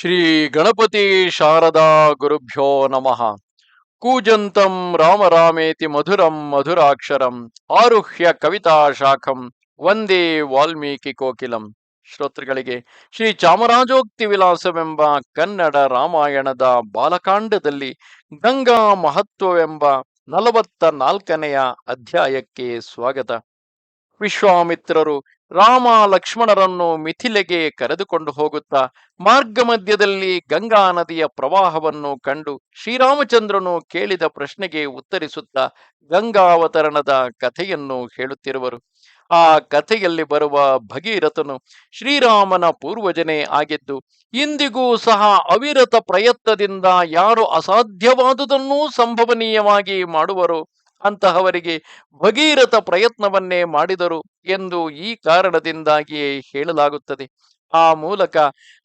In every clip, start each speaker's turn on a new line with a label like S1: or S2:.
S1: ಶ್ರೀ ಗಣಪತಿ ಶಾರದಾ ಗುರುಭ್ಯೋ ನಮಃ. ಕೂಜಂತಂ ರಾಮ ರಾಮೇತಿ ಮಧುರಂ ಮಧುರಾಕ್ಷರಂ ಆರುಹ್ಯ ಕವಿತಾ ಶಾಖಂ ವಂದೇ ವಾಲ್ಮೀಕಿ ಕೋಕಿಲಂ. ಶ್ರೋತೃಗಳಿಗೆ ಶ್ರೀ ಚಾಮರಾಜೋಕ್ತಿ ವಿಲಾಸವೆಂಬ ಕನ್ನಡ ರಾಮಾಯಣದ ಬಾಲಕಾಂಡದಲ್ಲಿ ಗಂಗಾ ಮಹತ್ವವೆಂಬ ನಲವತ್ತ ನಾಲ್ಕನೆಯ ಅಧ್ಯಾಯಕ್ಕೆ ಸ್ವಾಗತ. ವಿಶ್ವಾಮಿತ್ರರು ರಾಮ ಲಕ್ಷ್ಮಣರನ್ನು ಮಿಥಿಲೆಗೆ ಕರೆದುಕೊಂಡು ಹೋಗುತ್ತಾ ಮಾರ್ಗ ಮಧ್ಯದಲ್ಲಿ ಗಂಗಾ ನದಿಯ ಪ್ರವಾಹವನ್ನು ಕಂಡು ಶ್ರೀರಾಮಚಂದ್ರನು ಕೇಳಿದ ಪ್ರಶ್ನೆಗೆ ಉತ್ತರಿಸುತ್ತಾ ಗಂಗಾವತರಣದ ಕಥೆಯನ್ನು ಹೇಳುತ್ತಿರುವರು. ಆ ಕಥೆಯಲ್ಲಿ ಬರುವ ಭಗೀರಥನು ಶ್ರೀರಾಮನ ಪೂರ್ವಜನೇ ಆಗಿದ್ದು, ಇಂದಿಗೂ ಸಹ ಅವಿರತ ಪ್ರಯತ್ನದಿಂದ ಯಾರು ಅಸಾಧ್ಯವಾದುದನ್ನೂ ಸಂಭವನೀಯವಾಗಿ ಮಾಡುವರೋ ಅಂತಹವರಿಗೆ ಭಗೀರಥ ಪ್ರಯತ್ನವನ್ನೇ ಮಾಡಿದರು ಎಂದು ಈ ಕಾರಣದಿಂದಾಗಿಯೇ ಹೇಳಲಾಗುತ್ತದೆ. ಆ ಮೂಲಕ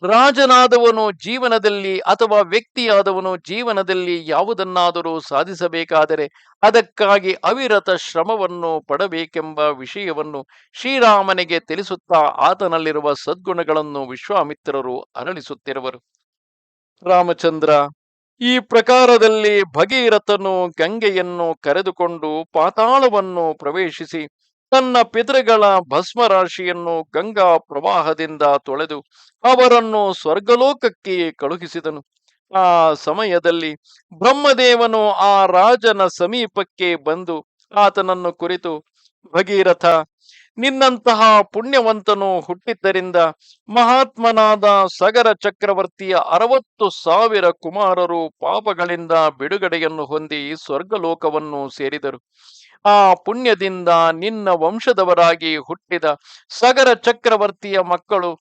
S1: ರಾಜನಾದವನು ಜೀವನದಲ್ಲಿ ಅಥವಾ ವ್ಯಕ್ತಿಯಾದವನು ಜೀವನದಲ್ಲಿ ಯಾವುದನ್ನಾದರೂ ಸಾಧಿಸಬೇಕಾದರೆ ಅದಕ್ಕಾಗಿ ಅವಿರತ ಶ್ರಮವನ್ನು ಪಡಬೇಕೆಂಬ ವಿಷಯವನ್ನು ಶ್ರೀರಾಮನಿಗೆ ತಿಳಿಸುತ್ತಾ ಆತನಲ್ಲಿರುವ ಸದ್ಗುಣಗಳನ್ನು ವಿಶ್ವಾಮಿತ್ರರು ಅರಳಿಸುತ್ತಿರುವರು. ರಾಮಚಂದ್ರ ಈ ಪ್ರಕಾರದಲ್ಲಿ ಭಗೀರಥನು ಗಂಗೆಯನ್ನು ಕರೆದುಕೊಂಡು ಪಾತಾಳವನ್ನು ಪ್ರವೇಶಿಸಿ ತನ್ನ ಪಿತೃಗಳ ಭಸ್ಮರಾಶಿಯನ್ನು ಗಂಗಾ ಪ್ರವಾಹದಿಂದ ತೊಳೆದು ಅವರನ್ನು ಸ್ವರ್ಗಲೋಕಕ್ಕೆ ಕಳುಹಿಸಿದನು. ಆ ಸಮಯದಲ್ಲಿ ಬ್ರಹ್ಮದೇವನು ಆ ರಾಜನ ಸಮೀಪಕ್ಕೆ ಬಂದು ಆತನನ್ನು ಕುರಿತು, ಭಗೀರಥ ನಿನ್ನಂತಹ ಪುಣ್ಯವಂತನು ಹುಟ್ಟಿದ್ದರಿಂದ ಮಹಾತ್ಮನಾದ ಸಗರ ಚಕ್ರವರ್ತಿಯ ಅರವತ್ತು ಸಾವಿರ ಕುಮಾರರು ಪಾಪಗಳಿಂದ ಬಿಡುಗಡೆಯನ್ನು ಹೊಂದಿ ಸ್ವರ್ಗಲೋಕವನ್ನು ಸೇರಿದರು. ಆ ಪುಣ್ಯದಿಂದ ನಿನ್ನ ವಂಶದವರಾಗಿ ಹುಟ್ಟಿದ ಸಗರ ಚಕ್ರವರ್ತಿಯ ಮಕ್ಕಳು,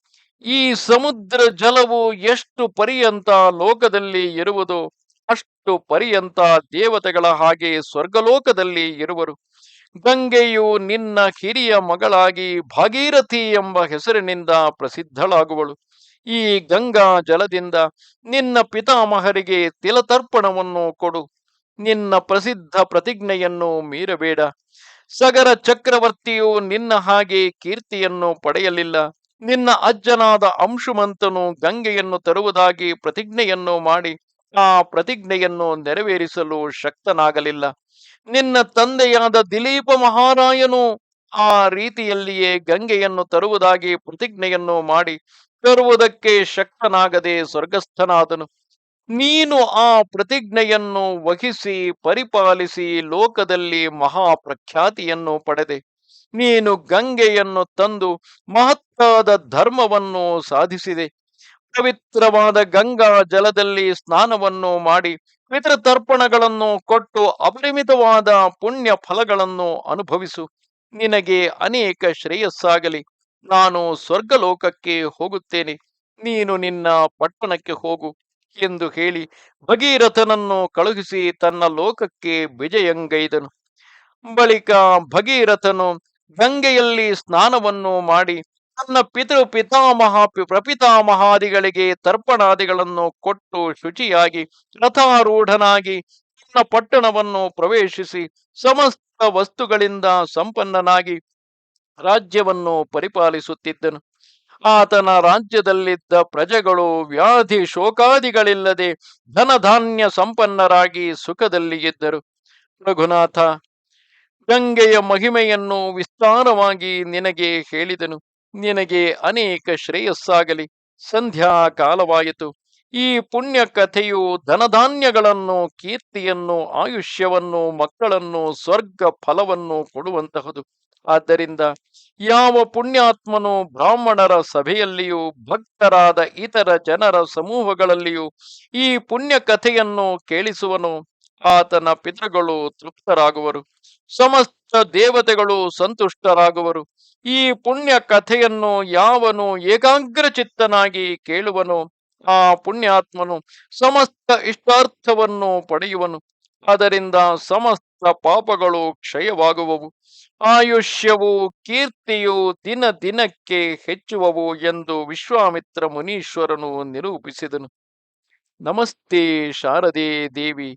S1: ಈ ಸಮುದ್ರ ಜಲವು ಎಷ್ಟು ಪರ್ಯಂತ ಲೋಕದಲ್ಲಿ ಇರುವುದು ಅಷ್ಟು ಪರ್ಯಂತ ದೇವತೆಗಳ ಹಾಗೆ ಸ್ವರ್ಗಲೋಕದಲ್ಲಿ ಇರುವರು. ಗಂಗೆಯು ನಿನ್ನ ಹಿರಿಯ ಮಗಳಾಗಿ ಭಾಗೀರಥಿ ಎಂಬ ಹೆಸರಿನಿಂದ ಪ್ರಸಿದ್ಧಳಾಗುವಳು. ಈ ಗಂಗಾ ಜಲದಿಂದ ನಿನ್ನ ಪಿತಾಮಹರಿಗೆ ತಿಲತರ್ಪಣವನ್ನು ಕೊಡು. ನಿನ್ನ ಪ್ರಸಿದ್ಧ ಪ್ರತಿಜ್ಞೆಯನ್ನು ಮೀರಬೇಡ. ಸಗರ ಚಕ್ರವರ್ತಿಯು ನಿನ್ನ ಹಾಗೆ ಕೀರ್ತಿಯನ್ನು ಪಡೆಯಲಿಲ್ಲ. ನಿನ್ನ ಅಜ್ಜನಾದ ಅಂಶುಮಂತನು ಗಂಗೆಯನ್ನು ತರುವುದಾಗಿ ಪ್ರತಿಜ್ಞೆಯನ್ನು ಮಾಡಿ ಆ ಪ್ರತಿಜ್ಞೆಯನ್ನು ನೆರವೇರಿಸಲು ಶಕ್ತನಾಗಲಿಲ್ಲ. ನಿನ್ನ ತಂದೆಯಾದ ದಿಲೀಪ ಮಹಾರಾಯನು ಆ ರೀತಿಯಲ್ಲಿಯೇ ಗಂಗೆಯನ್ನು ತರುವುದಾಗಿ ಪ್ರತಿಜ್ಞೆಯನ್ನು ಮಾಡಿ ತರುವುದಕ್ಕೆ ಶಕ್ತನಾಗದೆ ಸ್ವರ್ಗಸ್ಥನಾದನು. ನೀನು ಆ ಪ್ರತಿಜ್ಞೆಯನ್ನು ವಹಿಸಿ ಪರಿಪಾಲಿಸಿ ಲೋಕದಲ್ಲಿ ಮಹಾಪ್ರಖ್ಯಾತಿಯನ್ನು ಪಡೆದೆ. ನೀನು ಗಂಗೆಯನ್ನು ತಂದು ಮಹತ್ತಾದ ಧರ್ಮವನ್ನು ಸಾಧಿಸಿದೆ. ಪವಿತ್ರವಾದ ಗಂಗಾ ಜಲದಲ್ಲಿ ಸ್ನಾನವನ್ನು ಮಾಡಿ ಪಿತೃತರ್ಪಣಗಳನ್ನು ಕೊಟ್ಟು ಅಪರಿಮಿತವಾದ ಪುಣ್ಯ ಫಲಗಳನ್ನು ಅನುಭವಿಸು. ನಿನಗೆ ಅನೇಕ ಶ್ರೇಯಸ್ಸಾಗಲಿ. ನಾನು ಸ್ವರ್ಗಲೋಕಕ್ಕೆ ಹೋಗುತ್ತೇನೆ. ನೀನು ನಿನ್ನ ಪಟ್ಟಣಕ್ಕೆ ಹೋಗು ಎಂದು ಹೇಳಿ ಭಗೀರಥನನ್ನು ಕಳುಹಿಸಿ ತನ್ನ ಲೋಕಕ್ಕೆ ವಿಜಯಂಗೈದನು. ಬಳಿಕ ಭಗೀರಥನು ಗಂಗೆಯಲ್ಲಿ ಸ್ನಾನವನ್ನು ಮಾಡಿ ತನ್ನ ಪಿತೃ ಪಿತಾಮಹ ಪ್ರಪಿತಾಮಹಾದಿಗಳಿಗೆ ತರ್ಪಣಾದಿಗಳನ್ನು ಕೊಟ್ಟು ಶುಚಿಯಾಗಿ ರಥಾರೂಢನಾಗಿ ತನ್ನ ಪಟ್ಟಣವನ್ನು ಪ್ರವೇಶಿಸಿ ಸಮಸ್ತ ವಸ್ತುಗಳಿಂದ ಸಂಪನ್ನನಾಗಿ ರಾಜ್ಯವನ್ನು ಪರಿಪಾಲಿಸುತ್ತಿದ್ದನು. ಆತನ ರಾಜ್ಯದಲ್ಲಿದ್ದ ಪ್ರಜೆಗಳು ವ್ಯಾಧಿ ಶೋಕಾದಿಗಳಿಲ್ಲದೆ ಧನಧಾನ್ಯ ಸಂಪನ್ನರಾಗಿ ಸುಖದಲ್ಲಿ ಇದ್ದರು. ರಘುನಾಥ, ಗಂಗೆಯ ಮಹಿಮೆಯನ್ನು ವಿಸ್ತಾರವಾಗಿ ನಿನಗೆ ಹೇಳಿದನು. ನಿನಗೆ ಅನೇಕ ಶ್ರೇಯಸ್ಸಾಗಲಿ. ಸಂಧ್ಯಾ ಕಾಲವಾಯಿತು ಈ ಪುಣ್ಯ ಕಥೆಯು ಧನಧಾನ್ಯಗಳನ್ನು, ಕೀರ್ತಿಯನ್ನು, ಆಯುಷ್ಯವನ್ನು, ಮಕ್ಕಳನ್ನು, ಸ್ವರ್ಗ ಫಲವನ್ನು ಕೊಡುವಂತಹದು. ಆದ್ದರಿಂದ ಯಾವ ಪುಣ್ಯಾತ್ಮನು ಬ್ರಾಹ್ಮಣರ ಸಭೆಯಲ್ಲಿಯೂ, ಭಕ್ತರಾದ ಇತರ ಜನರ ಸಮೂಹಗಳಲ್ಲಿಯೂ ಈ ಪುಣ್ಯ ಕಥೆಯನ್ನು ಕೇಳಿಸುವನು. ಆತನ ಪಿತೃಗಳು ತೃಪ್ತರಾಗುವರು. ಸಮಸ್ತ ದೇವತೆಗಳು ಸಂತುಷ್ಟರಾಗುವರು. ಈ ಪುಣ್ಯ ಕಥೆಯನ್ನು ಯಾವನು ಏಕಾಗ್ರ ಚಿತ್ತನಾಗಿ ಕೇಳುವನು ಆ ಪುಣ್ಯಾತ್ಮನು ಸಮಸ್ತ ಇಷ್ಟಾರ್ಥವನ್ನು ಪಡೆಯುವನು. ಅದರಿಂದ ಸಮಸ್ತ ಪಾಪಗಳು ಕ್ಷಯವಾಗುವವು. ಆಯುಷ್ಯವು ಕೀರ್ತಿಯು ದಿನ ದಿನಕ್ಕೆ ಹೆಚ್ಚುವವು ಎಂದು ವಿಶ್ವಾಮಿತ್ರ ಮುನೀಶ್ವರನು ನಿರೂಪಿಸಿದನು. ನಮಸ್ತೆ ಶಾರದೆ ದೇವಿ.